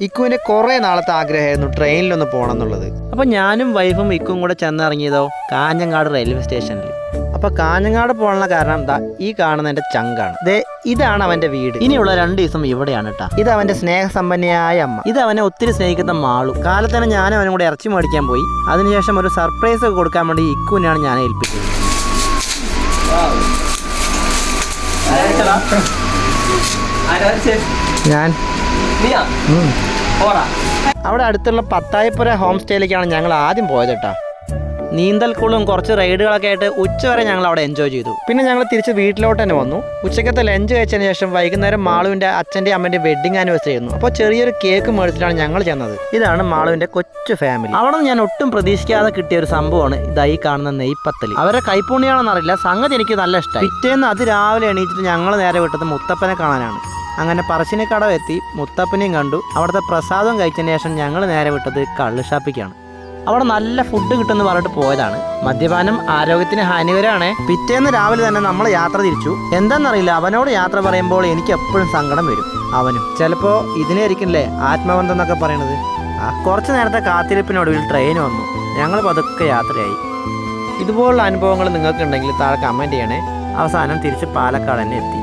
ഇക്കുവിന്റെ കുറെ നാളത്തെ ആഗ്രഹമായിരുന്നു ട്രെയിനിലൊന്ന് പോകണം എന്നുള്ളത് അപ്പോൾ ഞാനും വൈഫും ഇക്കും കൂടെ ചെന്നിറങ്ങിയതോ കാഞ്ഞങ്ങാട് റെയിൽവേ സ്റ്റേഷനിൽ അപ്പൊ കാഞ്ഞങ്ങാട് പോകാനുള്ള കാരണം എന്താ ഈ കാണുന്ന എന്റെ ചങ്കാണ്. ദേ ഇതാണ് അവന്റെ വീട്. ഇനിയുള്ള രണ്ട് ദിവസം ഇവിടെയാണ് കേട്ടാ ഇത് അവന്റെ സ്നേഹസമ്പന്നയായ അമ്മ. ഇത് അവനെ ഒത്തിരി സ്നേഹിക്കുന്ന മാളു. കാലത്തന്നെ ഞാനും അവനും കൂടെ ഇറച്ചി മേടിക്കാൻ പോയി. അതിനുശേഷം ഒരു സർപ്രൈസ് ഒക്കെ കൊടുക്കാൻ വേണ്ടി ഇക്കുവിനെയാണ് ഞാൻ ഏൽപ്പിച്ചത്. ഞാൻ. അവിടെ അടുത്തുള്ള പത്തായപ്പുര ഹോം സ്റ്റേയിലേക്കാണ് ഞങ്ങൾ ആദ്യം പോയത് കേട്ടാ. നീന്തൽക്കുളും കുറച്ച് റൈഡുകളൊക്കെ ആയിട്ട് ഉച്ചവരെ ഞങ്ങൾ അവിടെ എൻജോയ് ചെയ്തു. പിന്നെ ഞങ്ങൾ തിരിച്ച് വീട്ടിലോട്ട് തന്നെ വന്നു. ഉച്ചക്കത്തെ ലഞ്ച് കഴിച്ചതിന് ശേഷം വൈകുന്നേരം മാളുവിന്റെ അച്ഛന്റെ അമ്മന്റെ വെഡിങ് ആനിവേഴ്സറി ആയിരുന്നു. അപ്പോൾ ചെറിയൊരു കേക്ക് മേടിച്ചിട്ടാണ് ഞങ്ങൾ ചെന്നത്. ഇതാണ് മാളുവിന്റെ കൊച്ചു ഫാമിലി അവിടെ ഞാൻ ഒട്ടും പ്രതീക്ഷിക്കാതെ കിട്ടിയ ഒരു സംഭവമാണ് ഇതായി കാണുന്ന നെയ്പത്തലി. അവരെ കൈപ്പുണ്യാണെന്ന് അറിയില്ല സംഗതി എനിക്ക് നല്ല ഇഷ്ടമായി പിറ്റേന്ന് അത് രാവിലെ എണീറ്റിട്ട് ഞങ്ങൾ നേരെ വിട്ടത് മുത്തപ്പനെ കാണാനാണ്. അങ്ങനെ പറശ്ശിനിക്കടവ് എത്തി മുത്തപ്പനെയും കണ്ടു. അവിടുത്തെ പ്രസാദം കഴിച്ചതിന് ശേഷം ഞങ്ങൾ നേരെ വിട്ടത് കള്ള് ഷാപ്പിക്കാണ് അവിടെ നല്ല ഫുഡ് കിട്ടുമെന്ന് പറഞ്ഞിട്ട് പോയതാണ്. മദ്യപാനം ആരോഗ്യത്തിന് ഹാനികരമാണ്. പിറ്റേന്ന് രാവിലെ തന്നെ നമ്മൾ യാത്ര തിരിച്ചു. എന്താണെന്നറിയില്ല അവനോട് യാത്ര പറയുമ്പോൾ എനിക്ക് എപ്പോഴും സങ്കടം വരും. അവനും. ചിലപ്പോൾ ഇതിനായിരിക്കില്ലേ ആത്മബന്ധം എന്നൊക്കെ പറയണത്? കുറച്ച് നേരത്തെ കാത്തിരിപ്പിനൊടുവിൽ ട്രെയിൻ വന്നു. ഞങ്ങൾ പതുക്കെ യാത്രയായി. ഇതുപോലുള്ള അനുഭവങ്ങൾ നിങ്ങൾക്കുണ്ടെങ്കിൽ താഴെ കമന്റ് ചെയ്യണേ. അവസാനം തിരിച്ച് പാലക്കാട് തന്നെ എത്തി.